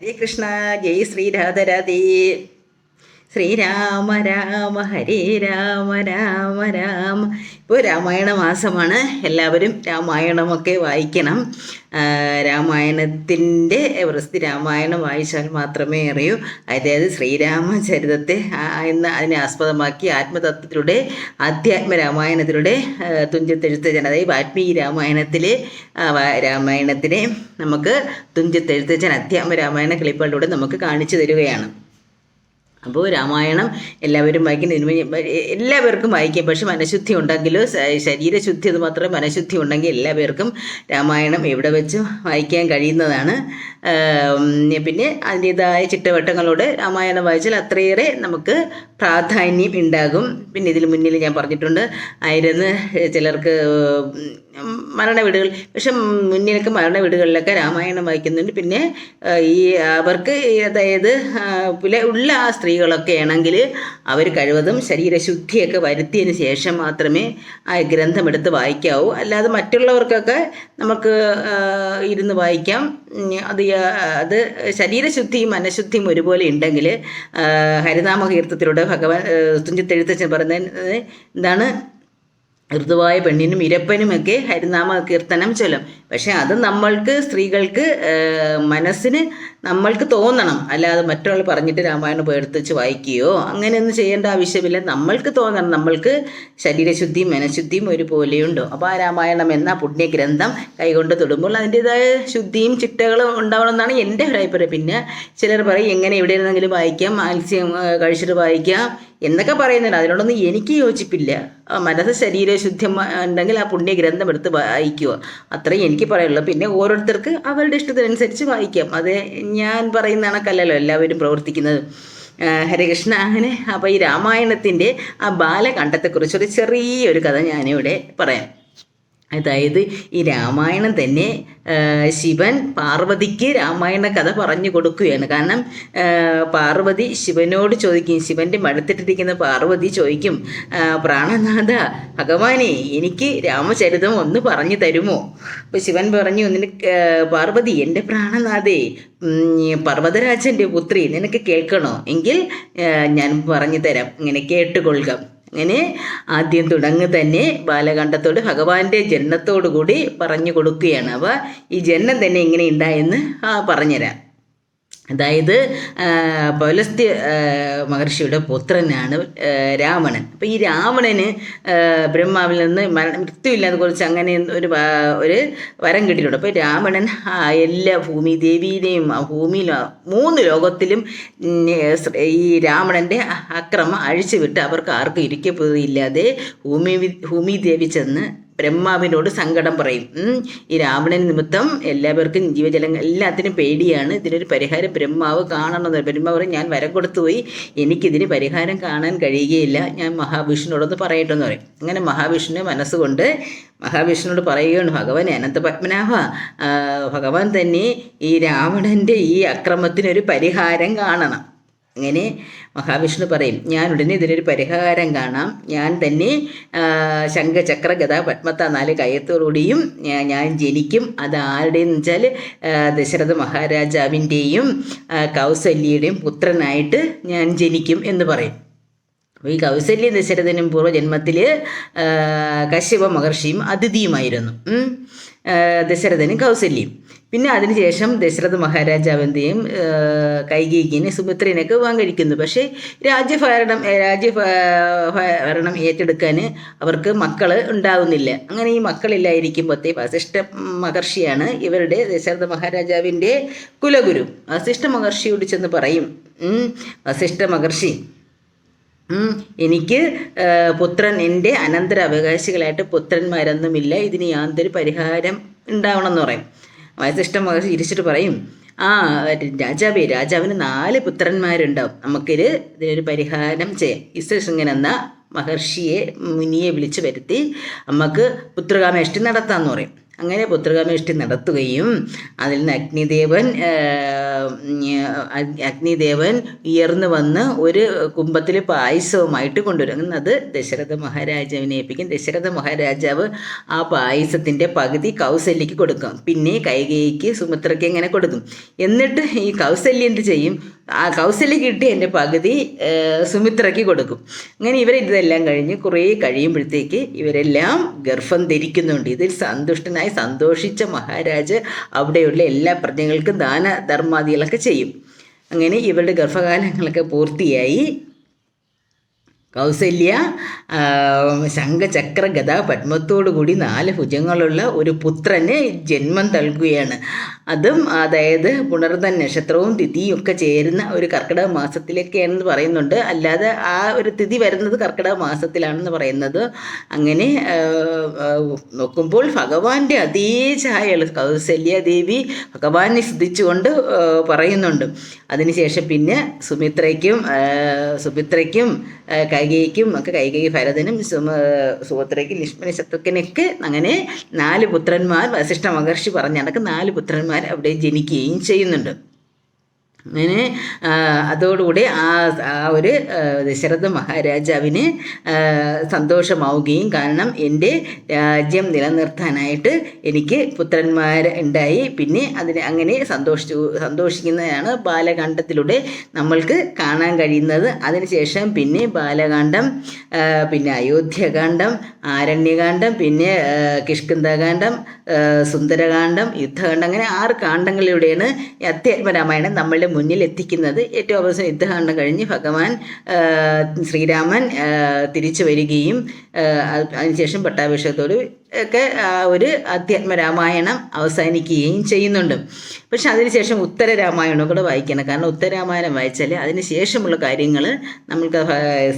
ഹരേ കൃഷ്ണ ജയ് ശ്രീരാധരാധേ ശ്രീരാമ രാമ ഹരേ രാമ രാമ രാമ. ഇപ്പോൾ രാമായണ മാസമാണ്. എല്ലാവരും രാമായണമൊക്കെ വായിക്കണം. രാമായണത്തിന്റെ പ്രസ്തി രാമായണം വായിച്ചാൽ മാത്രമേ അറിയൂ. അതായത് ശ്രീരാമചരിതത്തെ എന്ന് അതിനെ ആസ്പദമാക്കി ആത്മതത്വത്തിലൂടെ ആധ്യാത്മ രാമായണത്തിലൂടെ തുഞ്ചത്തെഴുത്ത് തുഞ്ചത്തെഴുത്തച്ഛൻ അതായത് വാൽമീകി രാമായണത്തിലെ രാമായണത്തിനെ നമുക്ക് തുഞ്ചത്തെഴുത്തച്ഛൻ അധ്യാത്മ രാമായണ ക്ലിപ്പുകളിലൂടെ നമുക്ക് കാണിച്ചു തരികയാണ്. അപ്പോൾ രാമായണം എല്ലാവരും എ- എല്ലാവർക്കും വായിക്കാം. പക്ഷെ മനഃശുദ്ധി ഉണ്ടെങ്കിൽ ശരീരശുദ്ധി അത് മാത്രമേ മനഃശുദ്ധി ഉണ്ടെങ്കിൽ എല്ലാവർക്കും രാമായണം എവിടെ വെച്ച് വായിക്കാൻ കഴിയുന്നതാണ്. പിന്നെ അതിന്റേതായ ചിട്ടവട്ടങ്ങളോട് രാമായണം വായിച്ചാൽ അത്രയേറെ നമുക്ക് പ്രാധാന്യം ഉണ്ടാകും. പിന്നെ ഇതിന് മുന്നിൽ ഞാൻ പറഞ്ഞിട്ടുണ്ട് ആയിരുന്നു ചിലർക്ക് മരണ വീടുകൾ പക്ഷെ മുന്നിലൊക്കെ മരണ വീടുകളിലൊക്കെ രാമായണം വായിക്കുന്നുണ്ട്. പിന്നെ ഈ അവർക്ക് അതായത് ഉള്ള ആ സ്ത്രീകളൊക്കെ ആണെങ്കിൽ അവർ കഴിവതും ശരീരശുദ്ധിയൊക്കെ വരുത്തിയതിന് ശേഷം മാത്രമേ ആ ഗ്രന്ഥം എടുത്ത് വായിക്കാവൂ. അല്ലാതെ മറ്റുള്ളവർക്കൊക്കെ നമുക്ക് ഇരുന്ന് വായിക്കാം. അത് അത് ശരീരശുദ്ധിയും മനഃശുദ്ധിയും ഒരുപോലെ ഉണ്ടെങ്കിൽ ഹരിനാമ കീർത്തത്തിലൂടെ ഭഗവാൻ ആ, തുഞ്ചത്തെഴുത്തച്ഛൻ പറയുന്നത് എന്താണ്? ഋതുവായ പെണ്ണിനും ഇരപ്പനുമൊക്കെ ഹരിനാമ കീർത്തനം ചൊല്ലും. പക്ഷെ അത് നമ്മൾക്ക് സ്ത്രീകൾക്ക് മനസ്സിന് നമ്മൾക്ക് തോന്നണം. അല്ലാതെ മറ്റൊരാൾ പറഞ്ഞിട്ട് രാമായണം പോയി എടുത്ത് വെച്ച് വായിക്കുകയോ അങ്ങനെയൊന്നും ചെയ്യേണ്ട ആവശ്യമില്ല. നമ്മൾക്ക് തോന്നണം. നമ്മൾക്ക് ശരീരശുദ്ധിയും മനഃശുദ്ധിയും ഒരുപോലെയുണ്ടോ. അപ്പോൾ ആ രാമായണം എന്ന പുണ്യഗ്രന്ഥം കൈകൊണ്ട് തൊടുമ്പോൾ അതിന്റെതായ ശുദ്ധിയും ചിട്ടകളും ഉണ്ടാവണമെന്നാണ് എന്റെ അഭിപ്രായം. പിന്നെ ചിലർ പറയും എങ്ങനെ ഇവിടെ ഇരുന്നെങ്കിലും വായിക്കാം? മത്സ്യം കഴിച്ചിട്ട് വായിക്കാം? എന്നൊക്കെ പറയുന്നുണ്ട്. അതിനോടൊന്നും എനിക്ക് യോജിപ്പില്ല. മനസ്സ് ശരീര ശുദ്ധി ഉണ്ടെങ്കിൽ ആ പുണ്യഗ്രന്ഥം എടുത്ത് വായിക്കുക. അത്രയും എനിക്ക് പറയുള്ളൂ പിന്നെ ഓരോരുത്തർക്ക് അവരുടെ ഇഷ്ടത്തിനനുസരിച്ച് വായിക്കാം. അത് ഞാൻ പറയുന്ന കണക്കല്ലല്ലോ എല്ലാവരും പ്രവർത്തിക്കുന്നത്. ഹരികൃഷ്ണ അങ്ങനെ അപ്പോൾ ഈ രാമായണത്തിന്റെ ആ ബാലകണ്ഠത്തെക്കുറിച്ചൊരു ചെറിയൊരു കഥ ഞാനിവിടെ പറയാം. അതായത് ഈ രാമായണം തന്നെ ശിവൻ പാർവതിക്ക് രാമായണ കഥ പറഞ്ഞു കൊടുക്കുകയാണ്. കാരണം പാർവതി ശിവനോട് ചോദിക്കും ശിവന്റെ മടുത്തിട്ടിരിക്കുന്ന പാർവതി ചോദിക്കും പ്രാണനാഥ ഭഗവാനെ എനിക്ക് രാമചരിതം ഒന്ന് പറഞ്ഞു തരുമോ? അപ്പോൾ ശിവൻ പറഞ്ഞു നിനക്ക് പാർവതി എന്റെ പ്രാണനാഥേ പർവതരാജന്റെ പുത്രി നിനക്ക് കേൾക്കണോ? എങ്കിൽ ഞാൻ പറഞ്ഞു തരാം ഇങ്ങനെ കേട്ടുകൊള്ളുക. അങ്ങനെ ആദ്യം തുടങ്ങ് തന്നെ ബാലകണ്ഠത്തോട് ഭഗവാന്റെ ജന്മത്തോടു കൂടി പറഞ്ഞു കൊടുക്കുകയാണ്. അപ്പോൾ ഈ ജന്മം തന്നെ എങ്ങനെ ഉണ്ടായെന്ന് പറഞ്ഞുതരാം. അതായത് പൗലസ്ത്യ മഹർഷിയുടെ പുത്രനാണ് രാവണൻ. അപ്പം ഈ രാവണന് ബ്രഹ്മാവിൽ നിന്ന് മരണ മൃത്യുമില്ലാതെ കുറിച്ച് അങ്ങനെ ഒരു ഒരു വരം കിട്ടിയിട്ടുണ്ട്. അപ്പോൾ രാവണൻ എല്ലാ ഭൂമി ദേവീനെയും ആ ഭൂമിയിലും മൂന്ന് ലോകത്തിലും ഈ രാവണന്റെ അക്രമം അഴിച്ചുവിട്ട് അവർക്ക് ആർക്കും ഇരിക്കപ്പോയില്ലാതെ ഭൂമി ഭൂമി ദേവി ചെന്ന് ബ്രഹ്മാവിനോട് സങ്കടം പറയും. ഈ രാവണൻ നിമിത്തം എല്ലാവർക്കും ജീവജലങ്ങൾ എല്ലാത്തിനും പേടിയാണ്. ഇതിനൊരു പരിഹാരം ബ്രഹ്മാവ് കാണണമെന്ന്. ബ്രഹ്മാവ് പറയും ഞാൻ വരം കൊടുത്തുപോയി എനിക്കിതിന് പരിഹാരം കാണാൻ കഴിയുകയില്ല. ഞാൻ മഹാവിഷ്ണുവിനോടൊന്ന് പറയട്ടെന്ന് പറയും. അങ്ങനെ മഹാവിഷ്ണു മനസ്സുകൊണ്ട് മഹാവിഷ്ണുവിനോട് പറയുകയാണ് ഭഗവാൻ അനന്ത പത്മനാഭ ഭഗവാൻ തന്നെ ഈ രാവണന്റെ ഈ അക്രമത്തിനൊരു പരിഹാരം കാണണം. അങ്ങനെ മഹാവിഷ്ണു പറയും ഞാൻ ഉടനെ ഇതിനൊരു പരിഹാരം കാണാം. ഞാൻ തന്നെ ശംഖചക്ര ഗദ പത്മത്ത നാല് കയത്തോടുകൂടിയും ഞാൻ ജനിക്കും. അത് ആരുടെയെന്ന് വെച്ചാൽ ദശരഥ മഹാരാജാവിന്റെയും കൗസല്യയുടെയും പുത്രനായിട്ട് ഞാൻ ജനിക്കും എന്ന് പറയും. ഈ കൗസല്യ ദശരഥനും പൂർവജന്മത്തിൽ കശ്യപ മഹർഷിയും അതിഥിയുമായിരുന്നു. ദശരഥനും കൗസല്യം. പിന്നെ അതിനുശേഷം ദശരഥ മഹാരാജാവിന്റെയും കൈകേകിനെ സുമിത്രനൊക്കെ വിവാഹം കഴിക്കുന്നു. പക്ഷേ രാജ്യഭരണം രാജ്യ രാജ്യഭ- ഭരണം ഏറ്റെടുക്കാൻ അവർക്ക് മക്കൾ ഉണ്ടാവുന്നില്ല. അങ്ങനെ ഈ മക്കളില്ലായിരിക്കുമ്പോഴത്തേ വസിഷ്ഠ മഹർഷിയാണ് ഇവരുടെ ദശരഥ മഹാരാജാവിന്റെ കുലഗുരു. വസിഷ്ഠ മഹർഷിയോട് ചെന്ന് പറയും വസിഷ്ഠ മഹർഷി എനിക്ക് പുത്രൻ എന്റെ അനന്തര അവകാശികളായിട്ട് പുത്രന്മാരൊന്നുമില്ല. ഇതിന് യാതൊരു പരിഹാരം ഉണ്ടാവണം എന്ന് പറയും. വയസ്സിഷ്ടം മഹർഷി ഇരിച്ചിട്ട് പറയും ആ രാജാവേ രാജാവിന് നാല് പുത്രന്മാരുണ്ടാവും. നമുക്കിത് ഇതിനൊരു പരിഹാരം ചെയ്യാം. ഇസ്രശൃംഗൻ എന്ന മഹർഷിയെ മുനിയെ വിളിച്ചു വരുത്തി നമുക്ക് പുത്രകാമേഷ്ടി നടത്താമെന്ന് പറയും. അങ്ങനെ പുത്രകാമേഷ്ടി നടത്തുകയും അതിൽ നിന്ന് അഗ്നിദേവൻ അഗ്നിദേവൻ ഉയർന്നു വന്ന് ഒരു കുംഭത്തിൽ പായസവുമായിട്ട് കൊണ്ടുവരും. അങ്ങനെ അത് ദശരഥ മഹാരാജാവിനെ ഏൽപ്പിക്കും. ദശരഥ മഹാരാജാവ് ആ പായസത്തിന്റെ പകുതി കൗസല്യക്ക് കൊടുക്കും. പിന്നെ കൈകേയിക്ക് സുമിത്രയ്ക്ക് ഇങ്ങനെ കൊടുക്കും. എന്നിട്ട് ഈ കൗസല്യ എന്ത് ചെയ്യും? ആ കൗസല്യ കിട്ടി എന്റെ പകുതി സുമിത്രയ്ക്ക് കൊടുക്കും. അങ്ങനെ ഇവരിതെല്ലാം കഴിഞ്ഞ് കുറേ കഴിയുമ്പോഴത്തേക്ക് ഇവരെല്ലാം ഗർഭം ധരിക്കുന്നുണ്ട്. ഇതിൽ സന്തുഷ്ടനായി സന്തോഷിച്ച മഹാരാജ് അവിടെയുള്ള എല്ലാ പ്രജകൾക്കും ദാനധർമാദികളൊക്കെ ചെയ്യും. അങ്ങനെ ഇവരുടെ ഗർഭകാലങ്ങളൊക്കെ പൂർത്തിയായി. കൗസല്യ ശംഖചക്ര പത്മത്തോടു കൂടി നാല് ഭുജങ്ങളുള്ള ഒരു പുത്രന് ജന്മം നൽകുകയാണ്. അതും അതായത് പുണർന്ന നക്ഷത്രവും തിഥിയും ഒക്കെ ചേരുന്ന ഒരു കർക്കിടക മാസത്തിലൊക്കെയാണെന്ന് പറയുന്നുണ്ട്. അല്ലാതെ ആ ഒരു തിഥി വരുന്നത് കർക്കിടക മാസത്തിലാണെന്ന് പറയുന്നത് അങ്ങനെ നോക്കുമ്പോൾ ഭഗവാന്റെ അതേ ഛായകൾ കൗസല്യ ദേവി ഭഗവാനെ സ്തുതിച്ചുകൊണ്ട് പറയുന്നുണ്ട്. അതിനുശേഷം പിന്നെ സുമിത്രയ്ക്കും സുമിത്രയ്ക്കും കൈകൈക്കും ഒക്കെ കൈകൈ ഭരതനും സുമ സുഭദ്രയ്ക്കും ലക്ഷ്മണ ശത്രുക്കനൊക്കെ അങ്ങനെ നാല് പുത്രന്മാർ വസിഷ്ഠ മഹർഷി പറഞ്ഞ നാല് പുത്രന്മാർ അവിടെ ജനിക്കുകയും ചെയ്യുന്നുണ്ട്. അങ്ങനെ അതോടുകൂടി ആ ആ ഒരു ദശരഥ മഹാരാജാവിന് സന്തോഷമാവുകയും കാരണം എന്റെ രാജ്യം നിലനിർത്താനായിട്ട് എനിക്ക് പുത്രന്മാർ ഉണ്ടായി. പിന്നെ അതിന് അങ്ങനെ സന്തോഷിച്ചു സന്തോഷിക്കുന്നതാണ് ബാലകാണ്ഡത്തിലൂടെ നമ്മൾക്ക് കാണാൻ കഴിയുന്നത്. അതിനുശേഷം പിന്നെ ബാലകാന്ഡം പിന്നെ അയോധ്യകാന്ഡം ആരണ്യകാന്ഡം പിന്നെ കിഷ്കിന്ദകാന്ഡം സുന്ദരകാന്ഡം യുദ്ധകാന്ഡം അങ്ങനെ ആറ് കാണ്ഡങ്ങളിലൂടെയാണ് അധ്യാത്മരാമായണം നമ്മളുടെ മുന്നിൽ എത്തിക്കുന്നത് ഏറ്റവും അവസാനം യുദ്ധകാണ്ടം കഴിഞ്ഞ് ഭഗവാൻ ശ്രീരാമൻ തിരിച്ചു വരികയും അതിനുശേഷം പട്ടാഭിഷേകത്തോട് ഒക്കെ ഒരു അധ്യാത്മരാമായണം അവസാനിക്കുകയും ചെയ്യുന്നുണ്ട്. പക്ഷെ അതിനുശേഷം ഉത്തര രാമായണം കൂടെ വായിക്കണം. കാരണം ഉത്തരരാമായണം വായിച്ചാൽ അതിന് ശേഷമുള്ള കാര്യങ്ങൾ നമ്മൾക്ക്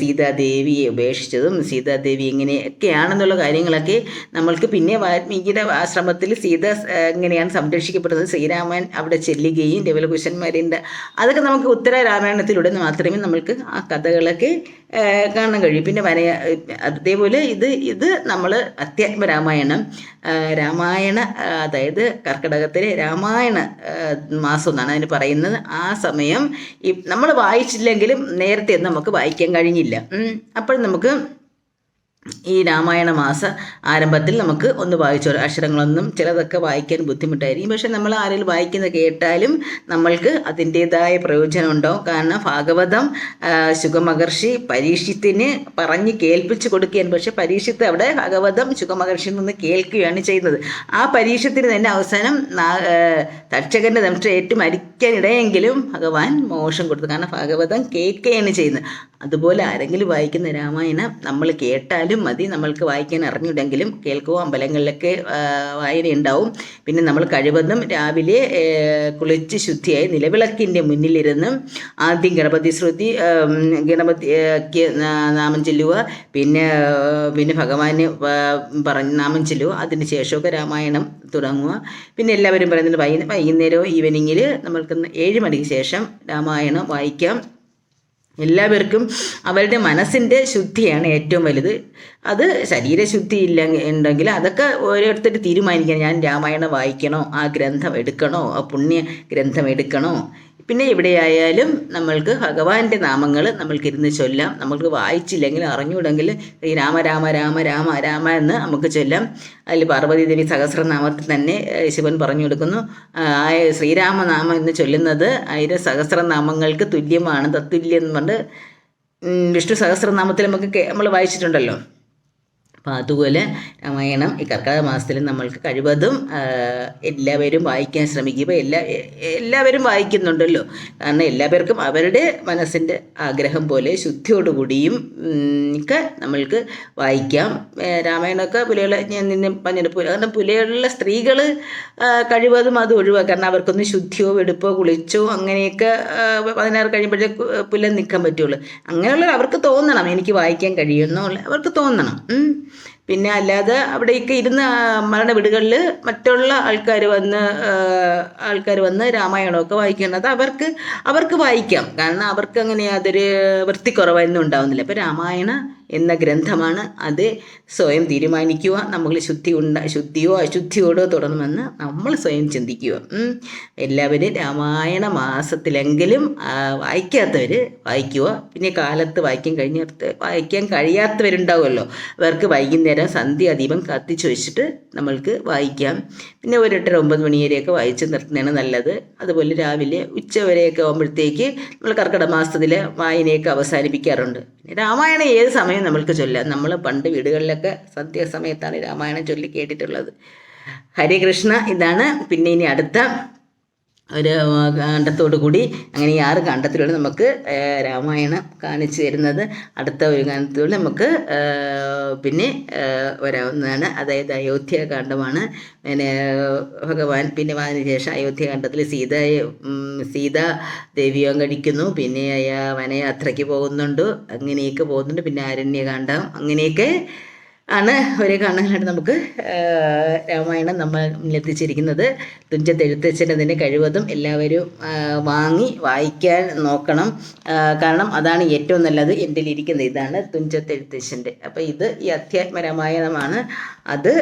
സീതാദേവിയെ ഉപേക്ഷിച്ചതും സീതാദേവി എങ്ങനെയൊക്കെയാണെന്നുള്ള കാര്യങ്ങളൊക്കെ നമ്മൾക്ക് പിന്നെ വാൽമീകിയുടെ ആശ്രമത്തിൽ സീത എങ്ങനെയാണ് സംരക്ഷിക്കപ്പെടുന്നത് ശ്രീരാമൻ അവിടെ ചെല്ലുകയും രവലകുശന്മാരിന്റെ അതൊക്കെ നമുക്ക് ഉത്തര രാമായണത്തിലൂടെ മാത്രമേ നമ്മൾക്ക് ആ കഥകളൊക്കെ കാണാൻ കഴിയൂ. പിന്നെ വനയ അതേപോലെ ഇത് ഇത് നമ്മൾ അധ്യാത്മ രാമായണം രാമായണ അതായത് കർക്കിടകത്തിലെ രാമായണ മാസം എന്നാണ് അതിന് പറയുന്നത്. ആ സമയം ഈ നമ്മൾ വായിച്ചില്ലെങ്കിലും നേരത്തെ നമുക്ക് വായിക്കാൻ കഴിഞ്ഞില്ല. അപ്പോൾ നമുക്ക് ഈ രാമായണ മാസ ആരംഭത്തിൽ നമുക്ക് ഒന്ന് വായിച്ചു അക്ഷരങ്ങളൊന്നും ചിലതൊക്കെ വായിക്കാൻ ബുദ്ധിമുട്ടായിരിക്കും. പക്ഷെ നമ്മൾ ആരെങ്കിലും വായിക്കുന്നത് കേട്ടാലും നമ്മൾക്ക് അതിന്റേതായ പ്രയോജനം ഉണ്ടാവും. കാരണം ഭാഗവതം ശുഖമഹർഷി പരീക്ഷത്തിന് പറഞ്ഞ് കേൾപ്പിച്ചു കൊടുക്കുകയാണ്. പക്ഷെ പരീക്ഷത്ത് അവിടെ ഭാഗവതം ശുഖമഹർഷിയിൽ നിന്ന് കേൾക്കുകയാണ് ചെയ്യുന്നത്. ആ പരീക്ഷത്തിന് തന്നെ അവസാനം തക്ഷകന്റെ ദംഷ്ട ഏറ്റു മരിക്കാനിടയെങ്കിലും ഭഗവാൻ മോശം കൊടുത്തു. കാരണം ഭാഗവതം കേൾക്കുകയാണ് ചെയ്യുന്നത്. അതുപോലെ ആരെങ്കിലും വായിക്കുന്ന രാമായണം നമ്മൾ കേട്ടാലും മതി. നമ്മൾക്ക് വായിക്കാൻ അറിഞ്ഞിടെങ്കിലും കേൾക്കുവോ? അമ്പലങ്ങളിലൊക്കെ വായന ഉണ്ടാവും പിന്നെ നമ്മൾ കഴിവതും രാവിലെ കുളിച്ച് ശുദ്ധിയായി നിലവിളക്കിന്റെ മുന്നിലിരുന്ന് ആദ്യം ഗണപതി ശ്രുതി ഗണപതിക്ക് നാമം ചെല്ലുക പിന്നെ പിന്നെ ഭഗവാന് പറഞ്ഞ് നാമം ചെല്ലുക അതിന് ശേഷമൊക്കെ രാമായണം തുടങ്ങുക പിന്നെ എല്ലാവരും പറയുന്നത് വൈകുന്നേരം ഈവനിങ്ങിൽ നമ്മൾക്ക് ഏഴ് മണിക്ക് ശേഷം രാമായണം വായിക്കാം. എല്ലാവർക്കും അവരുടെ മനസ്സിന്റെ ശുദ്ധിയാണ് ഏറ്റവും വലുത്. അത് ശരീരശുദ്ധി ഇല്ല ഉണ്ടെങ്കിൽ അതൊക്കെ ഓരോരുത്തർ തീരുമാനിക്കണം. ഞാൻ രാമായണം വായിക്കണോ? ആ ഗ്രന്ഥം എടുക്കണോ? ആ പുണ്യ ഗ്രന്ഥം എടുക്കണോ? പിന്നെ എവിടെയായാലും നമ്മൾക്ക് ഭഗവാന്റെ നാമങ്ങൾ നമ്മൾക്ക് ഇരുന്ന് ചൊല്ലാം. നമ്മൾക്ക് വായിച്ചില്ലെങ്കിൽ അറിഞ്ഞുകൂടെങ്കിൽ ഈ രാമ രാമ രാമ രാമ രാമ എന്ന് നമുക്ക് ചൊല്ലാം. അതിൽ പാർവതി ദേവി സഹസ്രനാമത്തിൽ തന്നെ ശിവൻ പറഞ്ഞു കൊടുക്കുന്നു. ശ്രീരാമനാമം എന്ന് ചൊല്ലുന്നത് അതിന് സഹസ്രനാമങ്ങൾക്ക് തുല്യമാണ് തത്തുല്യം എന്ന് പറഞ്ഞ് വിഷ്ണു സഹസ്രനാമത്തിൽ നമുക്ക് നമ്മൾ വായിച്ചിട്ടുണ്ടല്ലോ. അപ്പോൾ അതുപോലെ രാമായണം ഈ കർക്കിടക മാസത്തിൽ നമ്മൾക്ക് കഴിവതും എല്ലാവരും വായിക്കാൻ ശ്രമിക്കുക എല്ലാ എല്ലാവരും വായിക്കുന്നുണ്ടല്ലോ. കാരണം എല്ലാവർക്കും അവരുടെ മനസ്സിന്റെ ആഗ്രഹം പോലെ ശുദ്ധിയോടുകൂടിയും ഒക്കെ നമ്മൾക്ക് വായിക്കാം. രാമായണമൊക്കെ പുലികളെ ഞാൻ നിന്നെ പറഞ്ഞു കാരണം പുലികളിലെ സ്ത്രീകൾ കഴിവതും അത് ഒഴിവാക്കുക കാരണം അവർക്കൊന്നും ശുദ്ധിയോ വെടുപ്പോ കുളിച്ചോ അങ്ങനെയൊക്കെ പതിനാറ് കഴിയുമ്പോഴേ പുലൻ നിൽക്കാൻ പറ്റുള്ളൂ. അങ്ങനെയുള്ള അവർക്ക് തോന്നണം എനിക്ക് വായിക്കാൻ കഴിയുമെന്നുള്ള അവർക്ക് തോന്നണം. പിന്നെ അല്ലാതെ അവിടെയൊക്കെ ഇരുന്ന് മരണ വീടുകളിൽ മറ്റുള്ള ആൾക്കാർ വന്ന് ആൾക്കാർ വന്ന് രാമായണമൊക്കെ വായിക്കുന്നത് അവർക്ക് അവർക്ക് വായിക്കാം. കാരണം അവർക്ക് അങ്ങനെ യാതൊരു വൃത്തിക്കുറവൊന്നും ഉണ്ടാവുന്നില്ല. അപ്പോൾ രാമായണ എന്ന ഗ്രന്ഥമാണ് അത് സ്വയം തീരുമാനിക്കുക നമ്മൾ ശുദ്ധി ഉണ്ട ശുദ്ധിയോ അശുദ്ധിയോടോ തുടങ്ങുമെന്ന് നമ്മൾ സ്വയം ചിന്തിക്കുക. എല്ലാവരും രാമായണ മാസത്തിലെങ്കിലും വായിക്കാത്തവർ വായിക്കുക. പിന്നെ കാലത്ത് വായിക്കാൻ കഴിഞ്ഞിടത്ത് വായിക്കാൻ കഴിയാത്തവരുണ്ടാവുമല്ലോ. അവർക്ക് വൈകുന്നേരം സന്ധ്യ സന്ധ്യാദീപം കത്തിച്ചു വെച്ചിട്ട് നമ്മൾക്ക് വായിക്കാം. പിന്നെ ഒരു എട്ടര ഒമ്പത് മണി വരെയൊക്കെ വായിച്ച് നിർത്തുന്നതാണ് നല്ലത്. അതുപോലെ രാവിലെ ഉച്ച വരെയൊക്കെ ആകുമ്പോഴത്തേക്ക് നമ്മൾ കർക്കിടക മാസത്തിലെ വായനയൊക്കെ അവസാനിപ്പിക്കാറുണ്ട്. രാമായണം ഏത് സമയം നമ്മൾക്ക് ചൊല്ലാം നമ്മൾ പണ്ട് വീടുകളിലൊക്കെ സന്ധ്യാസമയത്താണ് രാമായണം ചൊല്ലി കേട്ടിട്ടുള്ളത്. ഹരികൃഷ്ണ ഇതാണ്. പിന്നെ ഇനി അടുത്ത ഒരു കണ്ടത്തോടു കൂടി അങ്ങനെ ഈ ആറ് കണ്ടത്തിലൂടെ നമുക്ക് രാമായണം കാണിച്ചു തരുന്നത്. അടുത്ത ഒരു കാലത്തിലൂടെ നമുക്ക് പിന്നെ വരാവുന്നതാണ്. അതായത് അയോധ്യാകാന്ഡമാണ് പിന്നെ ഭഗവാൻ പിന്നെ വന്നതിന് അയോധ്യാകാന്ഡത്തിൽ സീതയെ സീത ദേവിയം കഴിക്കുന്നു പിന്നെ വനയാത്രയ്ക്ക് പോകുന്നുണ്ട്. അങ്ങനെയൊക്കെ പോകുന്നുണ്ട്. പിന്നെ അരണ്യകാന്ഡം. അങ്ങനെയൊക്കെ ആണ് ഒരേ കാണാനായിട്ട് നമുക്ക് രാമായണം നമ്മൾ എത്തിച്ചിരിക്കുന്നത്. തുഞ്ചത്തെഴുത്തച്ഛനതിന്റെ കഴിവതും എല്ലാവരും വാങ്ങി വായിക്കാൻ നോക്കണം. കാരണം അതാണ് ഏറ്റവും നല്ലത് എന്റെ ഇരിക്കുന്ന ഇതാണ് തുഞ്ചത്തെഴുത്തച്ഛന്റെ അപ്പോൾ ഇത് ഈ അധ്യാത്മ രാമായണമാണ് അത്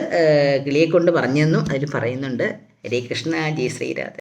കിളിയെ കൊണ്ട് പറഞ്ഞെന്നും അതിൽ പറയുന്നുണ്ട്. ഹരേ കൃഷ്ണ ജയ ശ്രീരാധ